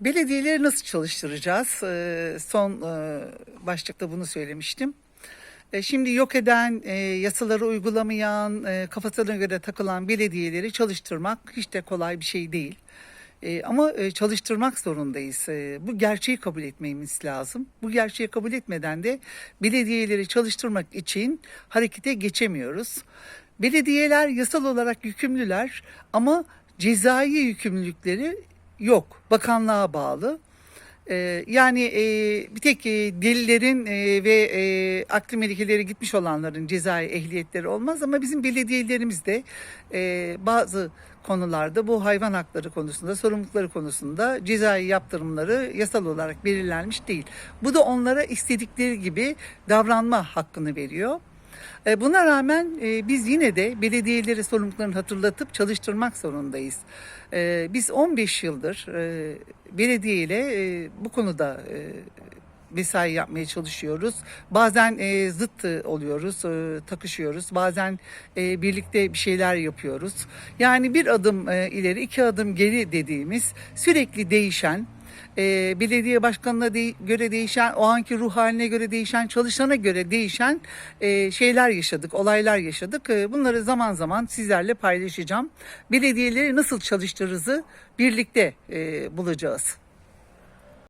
Belediyeleri nasıl çalıştıracağız? Ee, Son e, başlıkta bunu söylemiştim. E, Şimdi yok eden, e, yasaları uygulamayan, e, kafasına göre takılan belediyeleri çalıştırmak hiç de kolay bir şey değil. E, Ama çalıştırmak zorundayız. Bu gerçeği kabul etmemiz lazım. Bu gerçeği kabul etmeden de belediyeleri çalıştırmak için harekete geçemiyoruz. Belediyeler yasal olarak yükümlüler ama cezai yükümlülükleri yok. Bakanlığa bağlı. Ee, yani e, bir tek e, delilerin e, ve e, akli melekeleri gitmiş olanların cezai ehliyetleri olmaz ama bizim belediyelerimiz de bazı konularda bu hayvan hakları konusunda, sorumlulukları konusunda cezai yaptırımları yasal olarak belirlenmiş değil. Bu da onlara istedikleri gibi davranma hakkını veriyor. E, Buna rağmen e, biz yine de belediyeleri sorumluluklarını hatırlatıp çalıştırmak zorundayız. E, Biz 15 yıldır belediye ile bu konuda mesai yapmaya çalışıyoruz. Bazen e, zıt oluyoruz, e, takışıyoruz. Bazen e, birlikte bir şeyler yapıyoruz. Yani bir adım e, ileri, iki adım geri dediğimiz sürekli değişen, e, belediye başkanına de- göre değişen, o anki ruh haline göre değişen, çalışana göre değişen e, şeyler yaşadık, olaylar yaşadık. E, bunları zaman zaman sizlerle paylaşacağım. Belediyeleri nasıl çalıştırırızı birlikte e, bulacağız.